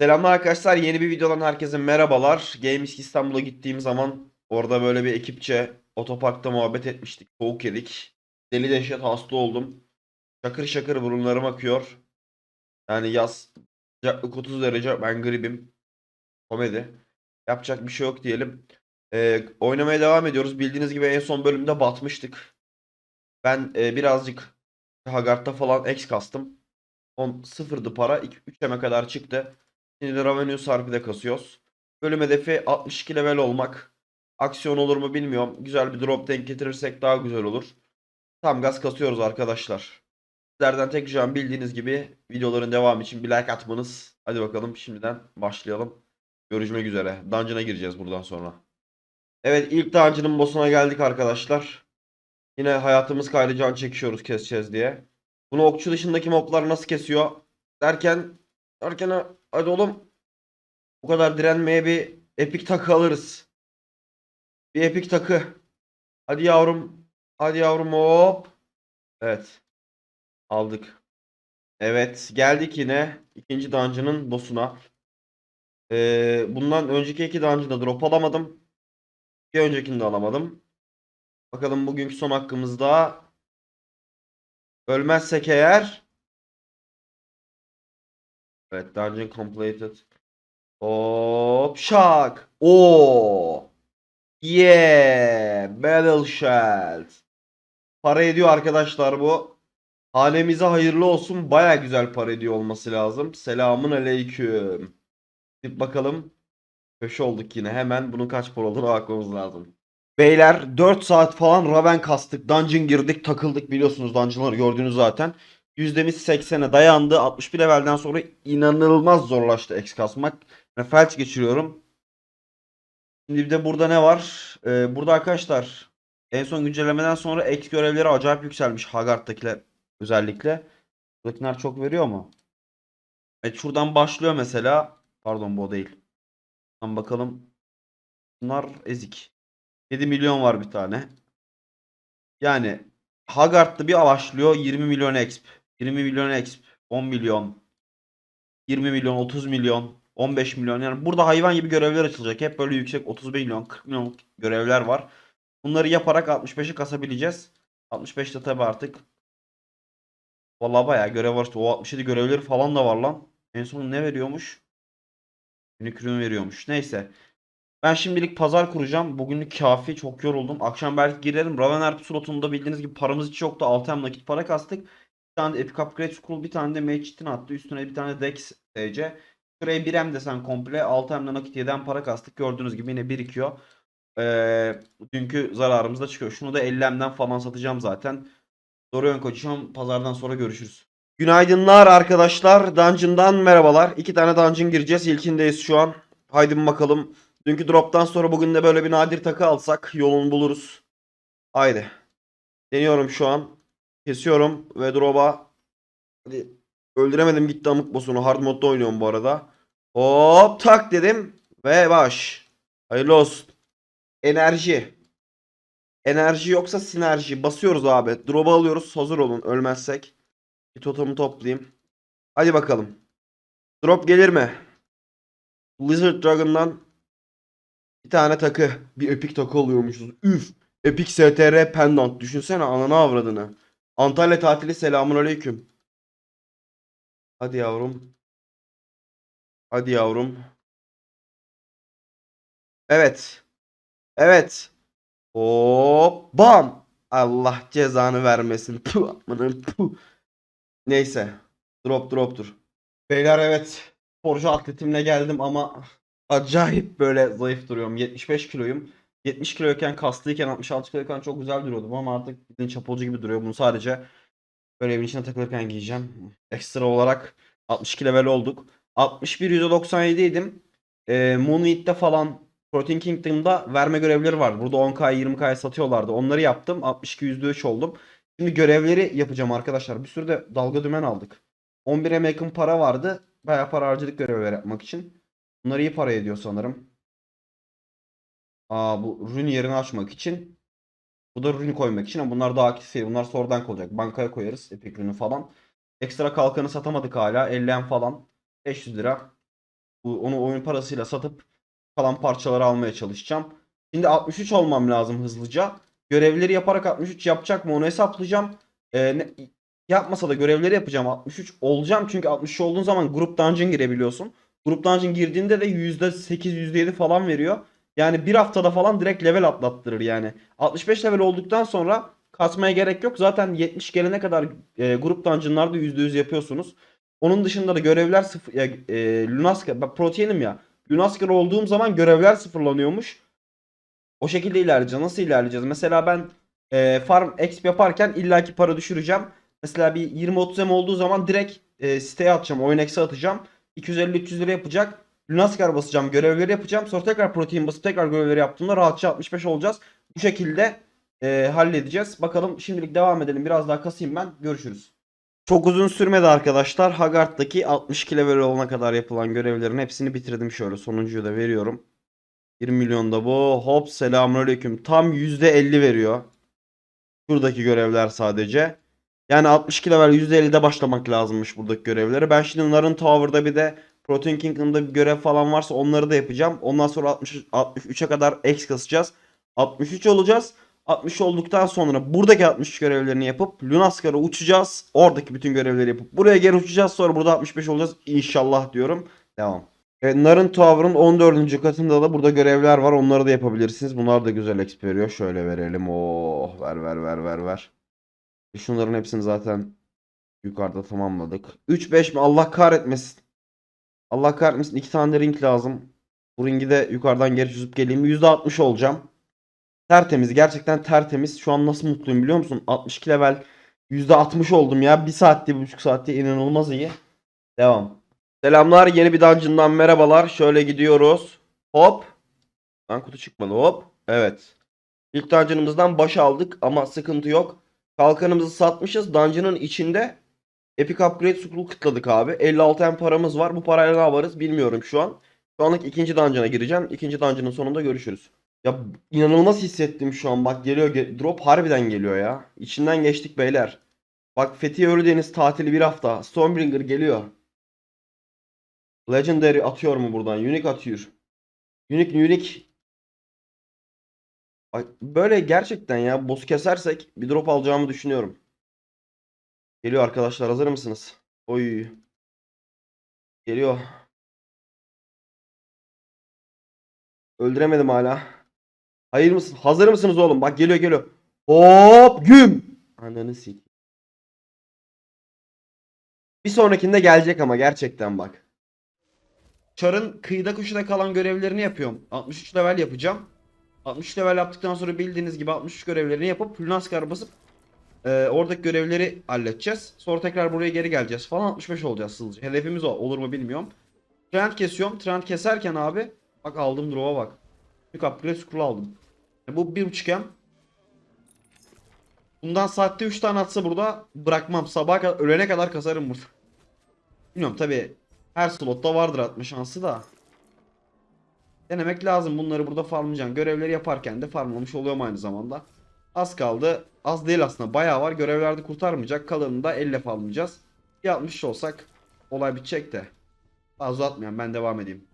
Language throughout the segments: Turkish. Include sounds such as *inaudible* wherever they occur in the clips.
Selamlar arkadaşlar. Yeni bir videodan herkese merhabalar. Games İstanbul'a gittiğim zaman orada böyle bir ekipçe otoparkta muhabbet etmiştik. Soğuk yedik. Deli dehşet hasta oldum. Şakır şakır burunlarım akıyor. Yani yaz sıcaklık 30 derece ben gribim. Komedi. Yapacak bir şey yok diyelim. Ee, oynamaya devam ediyoruz. Bildiğiniz gibi en son bölümde batmıştık. Ben e, birazcık Hagart'ta falan X kastım. 10 sıfırdı para. 3'eme kadar çıktı. Revenue Sarp'ı kasıyoruz. Bölüm hedefi 62 level olmak. Aksiyon olur mu bilmiyorum. Güzel bir drop denk getirirsek daha güzel olur. Tam gaz kasıyoruz arkadaşlar. Sizlerden tek ricam bildiğiniz gibi videoların devamı için bir like atmanız. Hadi bakalım şimdiden başlayalım. Görüşmek üzere. Dungeon'a gireceğiz buradan sonra. Evet ilk Dungeon'ın boss'una geldik arkadaşlar. Yine hayatımız kaydı can çekişiyoruz keseceğiz diye. Bunu okçu dışındaki moblar nasıl kesiyor derken derken ha- hadi oğlum bu kadar direnmeye bir epik takı alırız. Bir epik takı. Hadi yavrum. Hadi yavrum hop. Evet. Aldık. Evet. Geldik yine ikinci dungeon'ın boss'una. Ee, bundan önceki iki dungeon'da drop alamadım. Bir öncekini de alamadım. Bakalım bugünkü son hakkımızda ölmezsek eğer Evet dungeon completed. Hop şak. Oo. Yeah. Battle Shield. Para ediyor arkadaşlar bu. Hanemize hayırlı olsun. Baya güzel para ediyor olması lazım. Selamun aleyküm. Gidip bakalım. Köşe olduk yine. Hemen bunun kaç para olduğuna bakmamız lazım. Beyler 4 saat falan Raven kastık. Dungeon girdik takıldık biliyorsunuz dungeonları gördünüz zaten. Yüzdemiz 80'e dayandı. 61 levelden sonra inanılmaz zorlaştı X kasmak. Ve felç geçiriyorum. Şimdi bir de burada ne var? Ee, burada arkadaşlar en son güncellemeden sonra X görevleri acayip yükselmiş. Haggard'dakiler özellikle. Buradakiler çok veriyor mu? Evet şuradan başlıyor mesela. Pardon bu değil. Tam bakalım. Bunlar ezik. 7 milyon var bir tane. Yani Haggard'da bir başlıyor 20 milyon exp. 20 milyon exp. 10 milyon. 20 milyon, 30 milyon, 15 milyon. Yani burada hayvan gibi görevler açılacak. Hep böyle yüksek 30 milyon, 40 milyon görevler var. Bunları yaparak 65'i kasabileceğiz. 65'te tabi artık. Vallahi bayağı görev var. O 67 görevleri falan da var lan. En son ne veriyormuş? Günlük ürün veriyormuş. Neyse. Ben şimdilik pazar kuracağım. Bugünlük kafi. Çok yoruldum. Akşam belki girerim. Ravener slotunda bildiğiniz gibi paramız hiç yoktu. 6 hem nakit para kastık. Tane Epic Upgrade Scroll, bir tane de Mage attı. Üstüne bir tane Dex TC. Şuraya 1 hem desen komple. 6 hem de nakit 7 hem para kastık. Gördüğünüz gibi yine birikiyor. Ee, dünkü zararımız da çıkıyor. Şunu da 50 hemden falan satacağım zaten. Doğru yön koçuşum. Pazardan sonra görüşürüz. Günaydınlar arkadaşlar. Dungeon'dan merhabalar. İki tane dungeon gireceğiz. İlkindeyiz şu an. Haydi bakalım. Dünkü drop'tan sonra bugün de böyle bir nadir takı alsak yolunu buluruz. Haydi. Deniyorum şu an. Kesiyorum ve drop'a. Hadi. Öldüremedim gitti amık boss'unu. Hard modda oynuyorum bu arada. Hop tak dedim. Ve baş. Hayırlı olsun. Enerji. Enerji yoksa sinerji. Basıyoruz abi. Drop'u alıyoruz. Hazır olun ölmezsek. Bir totem'i toplayayım. Hadi bakalım. Drop gelir mi? Lizard Dragon'dan bir tane takı. Bir epik takı alıyormuşuz. Üf. Epic STR pendant. Düşünsene ananı avradını. Antalya tatili selamun aleyküm. Hadi yavrum. Hadi yavrum. Evet. Evet. Hop. Bam. Allah cezanı vermesin. Neyse. Drop droptur. Beyler evet. Sporcu atletimle geldim ama acayip böyle zayıf duruyorum. 75 kiloyum. 70 kiloyken kaslıyken 66 kiloyken çok güzel duruyordum ama artık bildiğin çapulcu gibi duruyor. Bunu sadece böyle evin içine takılırken giyeceğim. Ekstra olarak 62 level olduk. 61 %97 idim. Ee, Moonwheat'te falan Protein Kingdom'da verme görevleri var. Burada 10k 20k satıyorlardı. Onları yaptım. 62 %3 oldum. Şimdi görevleri yapacağım arkadaşlar. Bir sürü de dalga dümen aldık. 11'e yakın para vardı. Bayağı para harcadık görevler yapmak için. Bunlar iyi para ediyor sanırım. Aa bu rune yerini açmak için. Bu da rune koymak için ama bunlar daha aktif değil. Bunlar sonradan koyacak. Bankaya koyarız Epic rune falan. Ekstra kalkanı satamadık hala. 50 falan. 500 lira. Bu, onu oyun parasıyla satıp kalan parçaları almaya çalışacağım. Şimdi 63 olmam lazım hızlıca. Görevleri yaparak 63 yapacak mı onu hesaplayacağım. Ee, ne- yapmasa da görevleri yapacağım. 63 olacağım çünkü 63 olduğun zaman grup dungeon girebiliyorsun. Grup dungeon girdiğinde de %8 %7 falan veriyor. Yani bir haftada falan direkt level atlattırır yani. 65 level olduktan sonra kasmaya gerek yok. Zaten 70 gelene kadar e, grup dungeonlarda %100 yapıyorsunuz. Onun dışında da görevler sıfır ya, e, Lunaskar ben proteinim ya. Lunaskar olduğum zaman görevler sıfırlanıyormuş. O şekilde ilerleyeceğiz. Nasıl ilerleyeceğiz? Mesela ben e, farm exp yaparken illaki para düşüreceğim. Mesela bir 20-30 M olduğu zaman direkt e, siteye atacağım. Oyun X'e atacağım. 250-300 lira yapacak. Lunaskar basacağım. Görevleri yapacağım. Sonra tekrar protein basıp tekrar görevleri yaptığımda rahatça 65 olacağız. Bu şekilde e, halledeceğiz. Bakalım şimdilik devam edelim. Biraz daha kasayım ben. Görüşürüz. Çok uzun sürmedi arkadaşlar. Haggard'daki 62 level olana kadar yapılan görevlerin hepsini bitirdim şöyle. Sonuncuyu da veriyorum. 1 milyon da bu. Hop selamünaleyküm. Tam %50 veriyor. Buradaki görevler sadece. Yani 62 level %50'de başlamak lazımmış buradaki görevleri. Ben şimdi Narın Tower'da bir de Protein Kingdom'da bir görev falan varsa onları da yapacağım. Ondan sonra 60 63'e kadar X kasacağız. 63 olacağız. 60 olduktan sonra buradaki 63 görevlerini yapıp Lunaskar'a uçacağız. Oradaki bütün görevleri yapıp buraya geri uçacağız. Sonra burada 65 olacağız. İnşallah diyorum. Devam. Evet, Narın Tower'ın 14. katında da burada görevler var. Onları da yapabilirsiniz. Bunlar da güzel XP veriyor. Şöyle verelim. Oh ver ver ver ver ver. E, Şunların hepsini zaten yukarıda tamamladık. 3-5 mi? Allah kahretmesin. Allah kahretmesin. 2 tane ring lazım. Bu ringi de yukarıdan geri çözüp geleyim. %60 olacağım. Tertemiz. Gerçekten tertemiz. Şu an nasıl mutluyum biliyor musun? 62 level %60 oldum ya. 1 saatte 1,5 saatte inanılmaz iyi. Devam. Selamlar. Yeni bir dungeon'dan merhabalar. Şöyle gidiyoruz. Hop. Lan kutu çıkmadı. Hop. Evet. İlk dungeon'ımızdan baş aldık ama sıkıntı yok. Kalkanımızı satmışız. Dungeon'ın içinde Epic Upgrade Scroll kıtladık abi. 56 M paramız var. Bu parayla ne yaparız bilmiyorum şu an. Şu anlık ikinci dungeon'a gireceğim. İkinci dungeon'ın sonunda görüşürüz. Ya inanılmaz hissettim şu an. Bak geliyor. ge- drop harbiden geliyor ya. İçinden geçtik beyler. Bak Fethiye Ölüdeniz tatili bir hafta. Stormbringer geliyor. Legendary atıyor mu buradan? Unique atıyor. Unique unique. Bak böyle gerçekten ya boss kesersek bir drop alacağımı düşünüyorum. Geliyor arkadaşlar hazır mısınız? Oy. Geliyor. Öldüremedim hala. Hayır mısın? Hazır mısınız oğlum? Bak geliyor geliyor. Hop güm. Ananı sik. Bir sonrakinde gelecek ama gerçekten bak. Char'ın kıyıda köşede kalan görevlerini yapıyorum. 63 level yapacağım. 63 level yaptıktan sonra bildiğiniz gibi 63 görevlerini yapıp Lunaskar basıp e, oradaki görevleri halledeceğiz. Sonra tekrar buraya geri geleceğiz falan 65 olacağız hızlıca. Hedefimiz o. Olur mu bilmiyorum. Trend kesiyorum. Trend keserken abi bak aldım drop'a bak. Bir upgrade scroll aldım. E, bu 1.5 M. Bundan saatte 3 tane atsa burada bırakmam. Sabaha kadar ölene kadar kasarım burada. Bilmiyorum tabi her slotta vardır atma şansı da. Denemek lazım. Bunları burada farmlayacağım. Görevleri yaparken de farmlamış oluyorum aynı zamanda. Az kaldı. Az değil aslında. Bayağı var. Görevlerde kurtarmayacak. Kalanını da elle farmlayacağız. Bir 60 olsak olay bitecek de. Fazla atmayayım. Ben devam edeyim.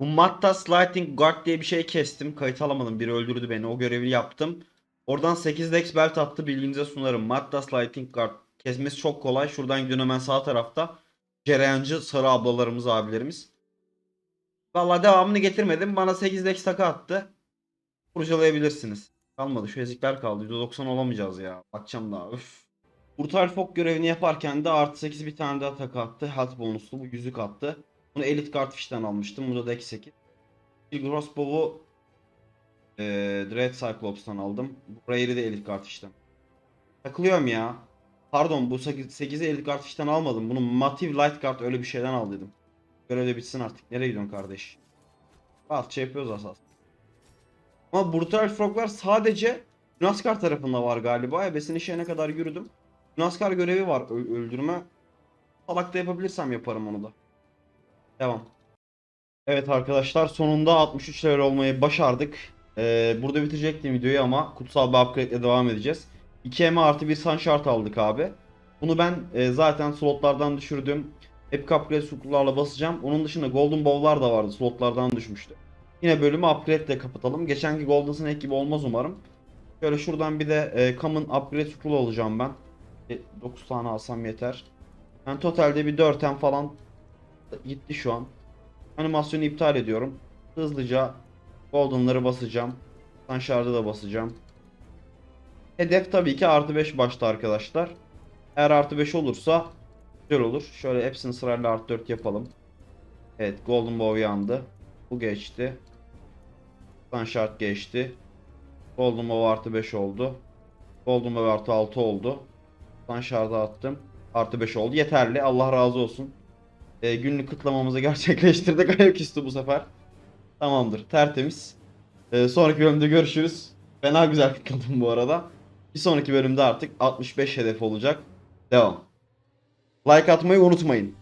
Bu Matta Sliding Guard diye bir şey kestim. Kayıt alamadım. Biri öldürdü beni. O görevi yaptım. Oradan 8 dex belt attı. Bilginize sunarım. Matta Sliding Guard. Kesmesi çok kolay. Şuradan gidiyorsun hemen sağ tarafta. Cereyancı sarı ablalarımız, abilerimiz. Vallahi devamını getirmedim. Bana 8 dex takı attı. Kurcalayabilirsiniz. Kalmadı. Şu ezikler kaldı. %90 olamayacağız ya. Bakacağım daha. Üf. Brutal Fog görevini yaparken de artı 8 bir tane daha takı attı. Health bonuslu. Bu yüzük attı. Bunu Elite Cardfish'ten almıştım. Burada da eksi 8. Bir Crossbow'u e, Dread Cyclops'tan aldım. Rare'i de Elite Cardfish'ten. Takılıyorum ya. Pardon bu 8'i Elite Cardfish'ten almadım. Bunu Mative Light Card öyle bir şeyden aldıydım. Görev de bitsin artık. Nereye gidiyorsun kardeş? Rahatça yapıyoruz asas. Ama Brutal Frog'lar sadece Lunaskar tarafında var galiba. Ebesin işe kadar yürüdüm. Lunaskar görevi var öldürme. Salakta yapabilirsem yaparım onu da. Devam. Evet arkadaşlar sonunda 63 level olmayı başardık. Ee, burada bitirecektim videoyu ama kutsal bir upgrade devam edeceğiz. 2M artı bir sun shard aldık abi. Bunu ben e, zaten slotlardan düşürdüm. Hep upgrade scroll'larla basacağım. Onun dışında golden bow'lar da vardı. Slotlardan düşmüştü. Yine bölümü upgrade ile kapatalım. Geçenki golden snake gibi olmaz umarım. Şöyle şuradan bir de e, common upgrade scroll alacağım ben. 9 tane alsam yeter. Yani totalde bir 4'ten falan gitti şu an. Animasyonu iptal ediyorum. Hızlıca golden'ları basacağım. Sunshard'ı da basacağım. Hedef tabii ki artı 5 başta arkadaşlar. Eğer artı 5 olursa güzel olur. Şöyle hepsini sırayla artı 4 yapalım. Evet Golden Bow yandı. Bu geçti. Sunshard geçti. Golden Bow artı 5 oldu. Golden Bow artı 6 oldu. Sunshard'a attım. Artı 5 oldu. Yeterli. Allah razı olsun. Ee, günlük kıtlamamızı *laughs* gerçekleştirdik. Ayaküstü bu sefer. Tamamdır. Tertemiz. Ee, sonraki bölümde görüşürüz. Fena güzel kıtladım bu arada. Bir sonraki bölümde artık 65 hedef olacak. Devam. Like atmayı unutmayın.